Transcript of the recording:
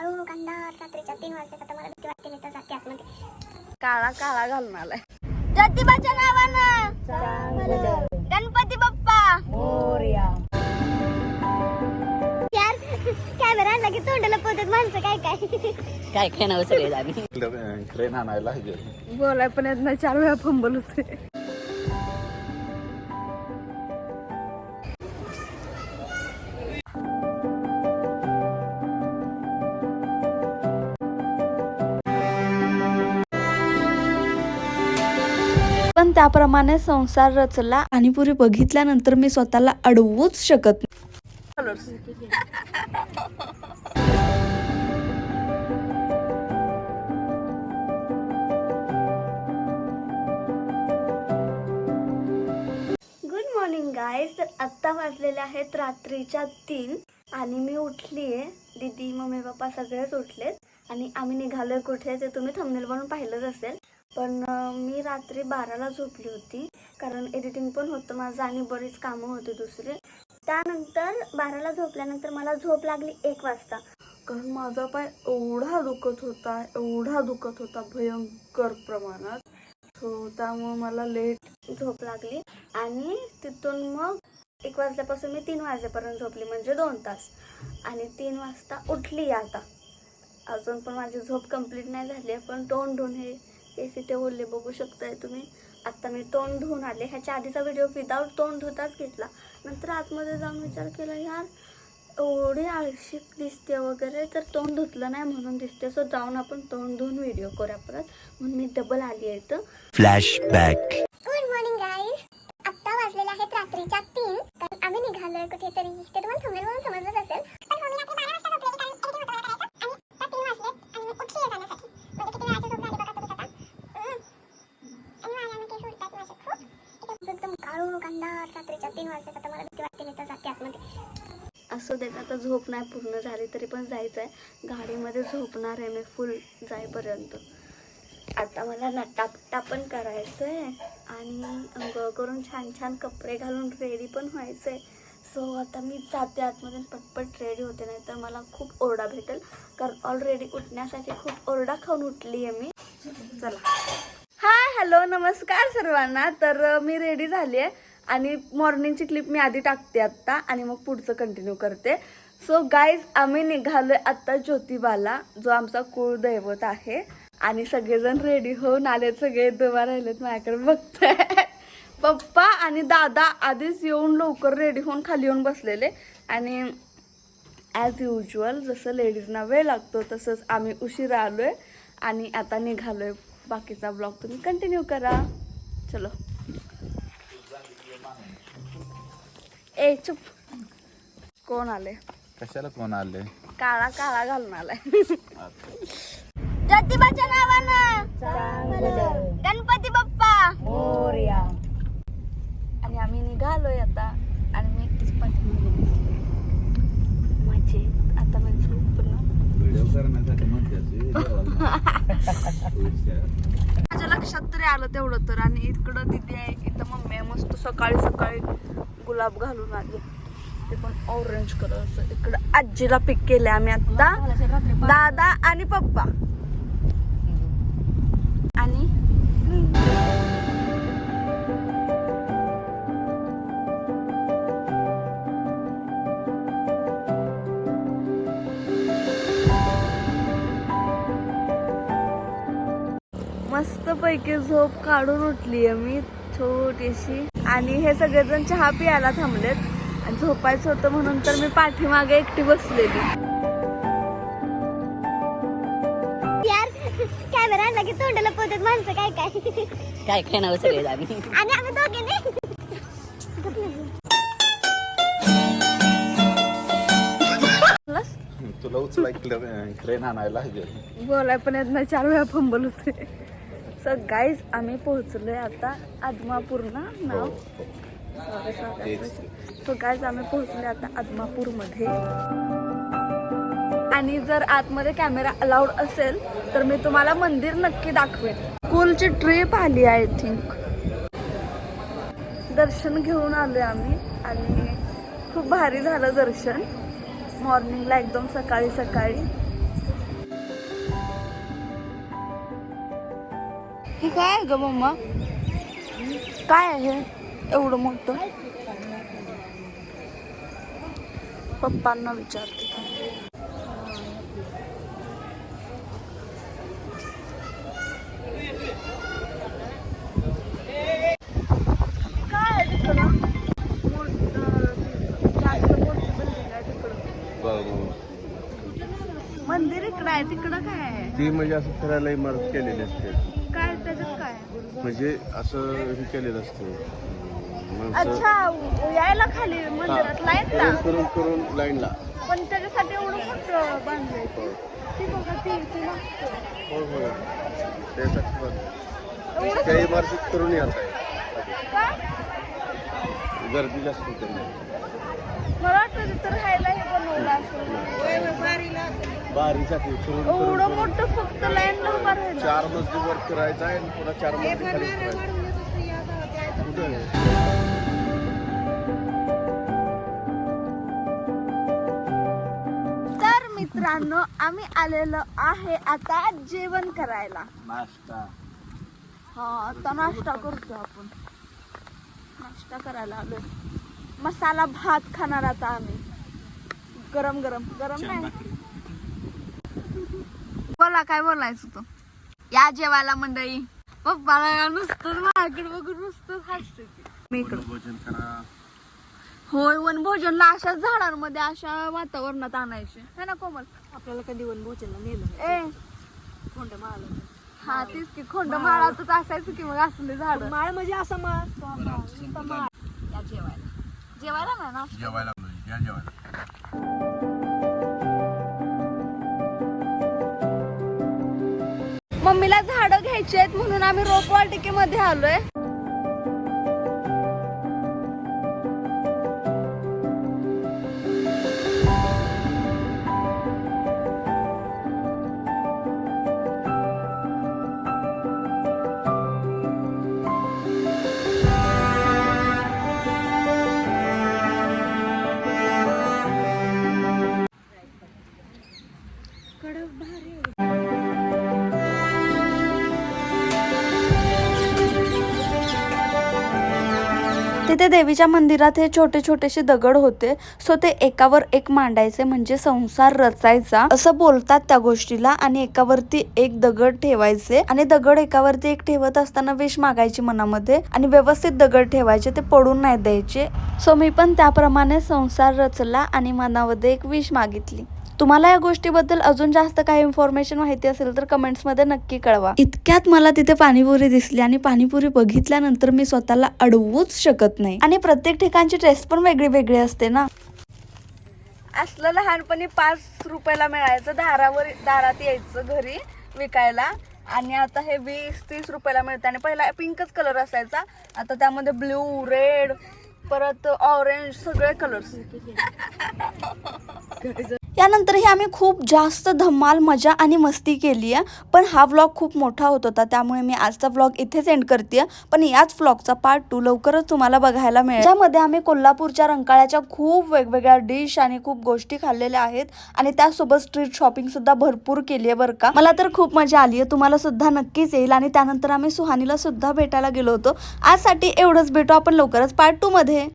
काळू कांदा रात्रीच्या तीन वाजता आता मला भीती वाटते मी तर जाते आतमध्ये. काळा काळा घालून आलाय ज्योतिबाच्या नावानं. गणपती बाप्पा. यार कॅमेरा आणला की तोंडाला पोहतात माणसं काय काय. काय काय नाव सगळे आम्ही? क्रेन आणायला बोलाय पण येत नाही चार वेळा फंबल होते पण त्याप्रमाणे संसार रचला आणि पुरी बघितल्यानंतर मी स्वतःला अडवूच शकत नाही. गुड मॉर्निंग गाईज तर आत्ता वाजलेले आहेत रात्रीच्या तीन आणि मी उठली आहे दीदी मम्मी पप्पा सगळेच उठलेत आणि आम्ही निघालोय कुठे ते तुम्ही थंबनेल बनून पाहिलंच असेल. पण मी रात्री बाराला झोपली होती. कारण एडिटिंग पण होतं माझं आणि बरीच कामं होती दुसरी. त्यानंतर बाराला झोपल्यानंतर मला झोप लागली एक वाजता. कारण माझा पाय एवढा दुखत होता एवढा दुखत होता भयंकर प्रमाणात. सो त्यामुळं मला लेट झोप लागली. आणि तिथून मग एक वाजल्यापासून मी तीन वाजेपर्यंत झोपली म्हणजे दोन तास. आणि तीन वाजता उठली आता. अजून पण माझी झोप कंप्लीट नाही झाली आहे पण तोंड धुणे हे केस इथे ओरले बघू शकताय तुम्ही. आत्ता मी तोंड धुवून आले. ह्याच्या आधीचा व्हिडिओ विदाऊट तोंड धुताच घेतला. नंतर आतमध्ये जाऊन विचार केला यार एवढी आळशी दिसते वगैरे तर तोंड धुतलं नाही म्हणून दिसते. सो जाऊन आपण तोंड धुवून व्हिडिओ करूया परत. म्हणून मी डबल आली आहे इथं. फ्लॅशबॅक गुड मॉर्निंग गाईज आत्ता वाजलेले आहेत रात्रीच्या तीन. कारण आम्ही निघालोय कुठेतरी. ते तुम्हाला समजलंच आता झोप नाही पूर्ण झाली तरी पण जायचं आहे गाडीमध्ये झोपणार आहे मी फुल जाईपर्यंत. आता मला नटापटा पण करायचं आहे आणि अंघोळ करून छान छान कपडे घालून रेडी पण व्हायचं आहे सो आता मी जाते आतमध्ये पटपट रेडी होते नाही तर मला खूप ओरडा भेटेल. कारण ऑलरेडी उठण्यासाठी खूप ओरडा खाऊन उठली आहे मी. चला. हाय हॅलो नमस्कार सर्वांना. तर मी रेडी झाली आहे आणि मॉर्निंगची क्लिप मी आधी टाकते आत्ता आणि मग पुढचं कंटिन्यू करते. सो गाईज आम्ही निघालोय आत्ता ज्योतिबाला जो आमचा कुळदैवत आहे. आणि सगळेजण रेडी होऊन आलेत सगळे दवा राहिलेत माझ्याकडे बघताय. पप्पा आणि दादा आधीच येऊन लवकर रेडी होऊन खाली येऊन बसलेले. आणि ॲज युजल जसं लेडीजना वेळ लागतो तसंच आम्ही उशिरा आहे आणि आता निघालो आहे बाकीचा ब्लॉग तुम्ही कंटिन्यू करा. चलो. ए चुप. कोण आले? कशाला कोण आले? काळा काळा घालून आलाय. ज्योतिबाच्या नावानं. गणपती बाप्पा. आणि आम्ही निघालोय आता. आणि मी एकटीच बसले माझे आता मी झोपलं व्हिडिओ करण्यासाठी माझ्या लक्षात तरी आलं तेवढं तर. आणि इकडं दिदी आहे इथं मस्त सकाळी सकाळी गुलाब घालून आले. ते पण ऑरेंज कलरचं इकडं आजीला पिक केले आम्ही आता. दादा आणि पप्पा. आणि? मस्त पैकी झोप काढून उठली आहे मी छोटीशी. आणि हे सगळेजण चहा पियाला थांबलेत. आणि झोपायचं होतं म्हणून तर मी पाठीमागे एकटी बसलेली. यार कॅमेरा आणला की तोंडाला पोहतात माणसं काय काय? काय काय नाव सगळे आम्ही आणि आम्ही दोघे नाही? तुला उचलाय क्रेन आणायला बोलाय पण येत नाही. चार वेळा फंबल होते सो गाईज आम्ही पोहोचलोय आता आदमापूर ना नाव सो गाईज आम्ही पोहोचलोय आता आदमापूरमध्ये. आणि जर आतमध्ये कॅमेरा अलाउड असेल तर मी तुम्हाला मंदिर नक्की दाखवेन. स्कूलची ट्रिप आली आय थिंक दर्शन घेऊन आलोय आम्ही. आणि खूप भारी झालं दर्शन. मॉर्निंगला एकदम सकाळी सकाळी. हे काय आहे ग मम्मा? काय आहे? एवढं मोठं. पप्पांना विचारते. मंदिर इकडं आहे तिकडं काय आहे? ती म्हणजे असं फिरायला इमारत केलेली असते. म्हणजे असं हे केलेलं असतं. माणसं अच्छा यायला खाली मंदिरात लाईनला? करून करून करून लाईनला. पण त्याच्यासाठी एवढं मोठं बांधलंय ते. ती बघा ती ती मागचं. हो हो त्यासाठी पण एवढं त्या इमारतीत करून आहे काय गर्दी जास्त होते. मला वाटतं तिथं राहायला हे बनवलं असेल. बारीसाठी एवढं मोठं फक्त लाईनला उभा राहिलं चार मजली वर करायचं आहे आणि पुन्हा चार मजली खाली उतरायचं. कुठं आहे? तर मित्रांनो आम्ही आलेलो आहे आता जेवण करायला. नाश्ता. हा आता नाश्ता करतो आपण. नाश्ता करायला आलोय. मसाला भात खाणार आता आम्ही. गरम गरम. गरम नाही. बोला काय बोलायचं तू? या जेवायला मंडळी. पप्पाला नुसतं माझ्याकडे बघून नुसतं हसते ती. मी इकडं. भोजन करा. होय वनभोजनला अशा झाडांमध्ये अशा वातावरणात आणायचे. है ना कोमल? आपल्याला कधी वनभोजनला नेलं ए. खोंड माळ हा तीच की खोंड माळातच असायचं की मग असले झाड. माळ म्हणजे असा माळ. तो असा नुसता माळ या जेवायला. जेवायला नाही ना जेवायला या जेवायला. मम्मीला झाडं घ्यायची आहेत म्हणून आम्ही रोपवाटिकेमध्ये आलोय. तिथे देवीच्या मंदिरात हे छोटे छोटेसे दगड होते. सो ते एकावर एक मांडायचे म्हणजे संसार रचायचा. असं बोलतात त्या गोष्टीला आणि एकावरती एक दगड ठेवायचे आणि दगड एकावरती एक ठेवत असताना विष मागायची मनामध्ये आणि व्यवस्थित दगड ठेवायचे ते पडून नाही द्यायचे. सो मी पण त्याप्रमाणे संसार रचला आणि मनामध्ये एक विष मागितली. तुम्हाला या गोष्टीबद्दल अजून जास्त काही इन्फॉर्मेशन माहिती असेल तर कमेंट्समध्ये नक्की कळवा. इतक्यात मला तिथे पाणीपुरी दिसली आणि पाणीपुरी बघितल्यानंतर मी स्वतःला अडवूच शकत नाही. आणि प्रत्येक ठिकाणची टेस्ट पण वेगळी वेगळी असते ना. असलं लहानपणी पाच रुपयाला मिळायचं दारावर दारात यायचं घरी विकायला. आणि आता हे वीस तीस रुपयाला मिळतं आणि पहिला पिंकच कलर असायचा. आता त्यामध्ये ब्ल्यू रेड परत ऑरेंज सगळे कलर्स त्यानंतरही आम्ही खूप जास्त धमाल मजा आणि मस्ती केली आहे पण हा व्लॉग खूप मोठा होत होता त्यामुळे मी आजचा व्लॉग इथेच एंड करते पण याच व्लॉगचा पार्ट टू लवकरच तुम्हाला बघायला मिळेल. ज्यामध्ये आम्ही कोल्हापूरच्या रंकाळ्याच्या खूप वेगवेगळ्या डिश आणि खूप गोष्टी खाल्लेल्या आहेत आणि त्यासोबत स्ट्रीट शॉपिंग सुद्धा भरपूर केली आहे बरं का. मला तर खूप मजा आली आहे तुम्हाला सुद्धा नक्कीच येईल आणि त्यानंतर आम्ही सुहानीला सुद्धा भेटायला गेलो होतो. आजसाठी एवढंच भेटू आपण लवकरच पार्ट टू मध्ये.